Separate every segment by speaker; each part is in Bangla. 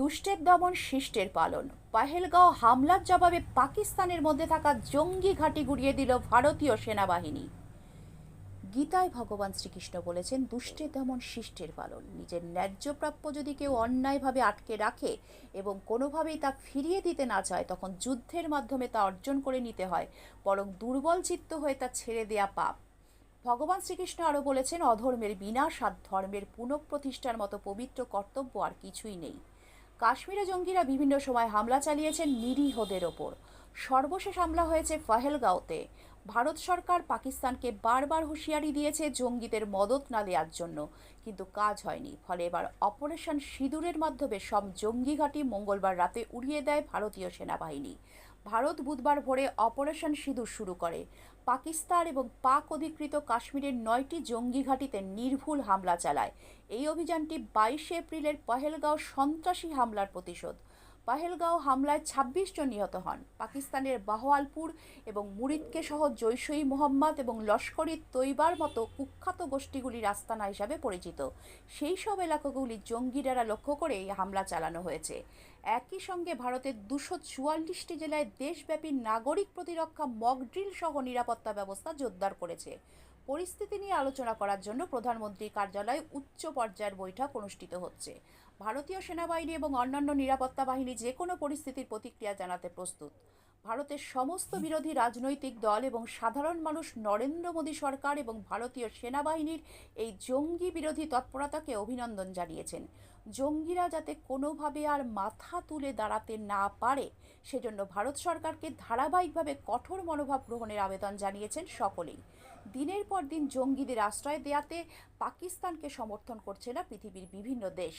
Speaker 1: দুষ্টের দমন শিষ্টের পালন। পাহেলগাঁও হামলার জবাবে পাকিস্তানের মধ্যে থাকা জঙ্গি ঘাঁটি গুড়িয়ে দিল ভারতীয় সেনাবাহিনী। গীতায় ভগবান শ্রীকৃষ্ণ বলেছেন, দুষ্টের দমন শিষ্টের পালন। নিজের ন্যায্যপ্রাপ্য যদি কেউ অন্যায়ভাবে আটকে রাখে এবং কোনোভাবেই তা ফিরিয়ে দিতে না চায়, তখন যুদ্ধের মাধ্যমে তা অর্জন করে নিতে হয়, বরং দুর্বল চিত্ত হয়ে তা ছেড়ে দেয়া পাপ। ভগবান শ্রীকৃষ্ণ আরও বলেছেন, অধর্মের বিনাশ আর ধর্মের পুনঃপ্রতিষ্ঠার মতো পবিত্র কর্তব্য আর কিছুই নেই। কাশ্মীরে জঙ্গিরা বিভিন্ন সময় হামলা চালিয়েছেন নিরীহদের ওপর। সর্বশেষ হামলা হয়েছে ফাহেলগাঁওতে। ভারত সরকার পাকিস্তানকে বারবার হুঁশিয়ারি দিয়েছে জঙ্গিদের মদত না দেওয়ার জন্য। কিন্তু কাজ হয়নি। ফলে এবার অপারেশন সিঁদুরের মাধ্যমে সব জঙ্গি ঘাঁটি মঙ্গলবার রাতে উড়িয়ে দেয় ভারতীয় সেনাবাহিনী। ভারত বুধবার ভোরে অপারেশন সিঁদুর শুরু করে। পাকিস্তান এবং পাক অধিকৃত কাশ্মীরের নয়টি জঙ্গি ঘাঁটিতে নির্ভুল হামলা চালায়। এই অভিযানটি বাইশে এপ্রিলের পহেলগাঁও সন্ত্রাসী হামলার প্রতিশোধ। পহেলগাঁও হামলায় ২৬ জন নিহত হন। পাকিস্তানের বাহওয়ালপুর এবং মুরিদকে সহ জৈশই মোহাম্মদ এবং লস্করি তৈবার মতো কুখ্যাত গোষ্ঠীগুলির আস্তানা হিসাবে পরিচিত। সেই সব এলাকাগুলি জঙ্গিরা লক্ষ্য করে এই হামলা চালানো হয়েছে। একই সঙ্গে ভারতের দুশো চুয়াল্লিশটি জেলায় দেশব্যাপী নাগরিক প্রতিরক্ষা মকড্রিল সহ নিরাপত্তা ব্যবস্থা জোরদার করেছে। পরিস্থিতি নিয়ে আলোচনা করার জন্য প্রধানমন্ত্রীর কার্যালয়ে উচ্চ পর্যায়ের বৈঠক অনুষ্ঠিত হচ্ছে। ভারতীয় সেনাবাহিনী এবং অন্যান্য নিরাপত্তা বাহিনী যে কোনো পরিস্থিতির প্রতিক্রিয়া জানাতে প্রস্তুত। ভারতের সমস্ত বিরোধী রাজনৈতিক দল এবং সাধারণ মানুষ নরেন্দ্র মোদী সরকার এবং ভারতীয় সেনাবাহিনীর এই জঙ্গি বিরোধী তৎপরতাকে অভিনন্দন জানিয়েছেন। জঙ্গিরা যাতে কোনোভাবে আর মাথা তুলে দাঁড়াতে না পারে, সেজন্য ভারত সরকারকে ধারাবাহিকভাবে কঠোর মনোভাব গ্রহণের আবেদন জানিয়েছেন সকলেই। দিনের পর দিন জঙ্গিদের আশ্রয় দেয়াতে পাকিস্তানকে সমর্থন করছে না পৃথিবীর বিভিন্ন দেশ।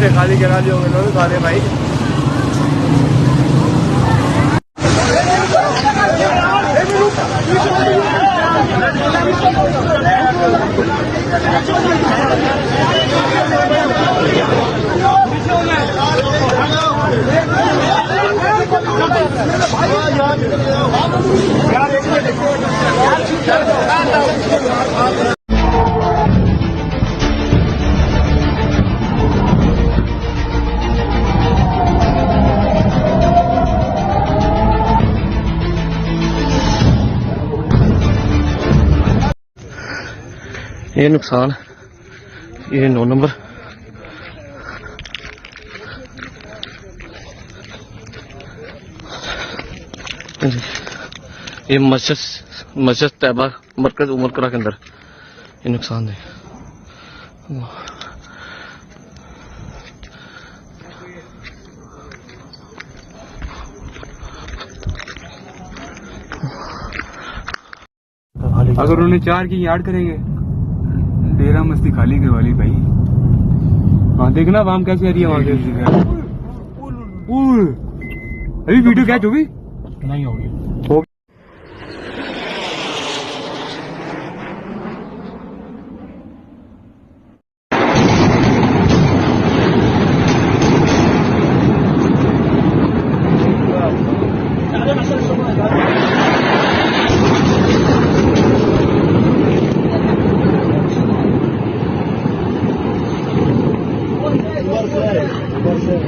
Speaker 2: سے خالی کرا دیے گے لوگ سارے بھائی۔ یہ نقصان یہ نو نمبر۔ ہاں جی۔ یہ مسجد مسجد طیبہ مرکز عمر کرا کے اندر۔ یہ
Speaker 3: نقصان دے اگر انہوں نے چار کی یاد کریں گے۔ تیرہ مستی خالی کروا لی بھائی۔ ہاں دیکھنا عوام کیسے آ رہی ہے وہاں سے۔ ابھی
Speaker 2: ویڈیو کیچ
Speaker 3: ہوگی؟ نہیں ہوگی۔ Entonces,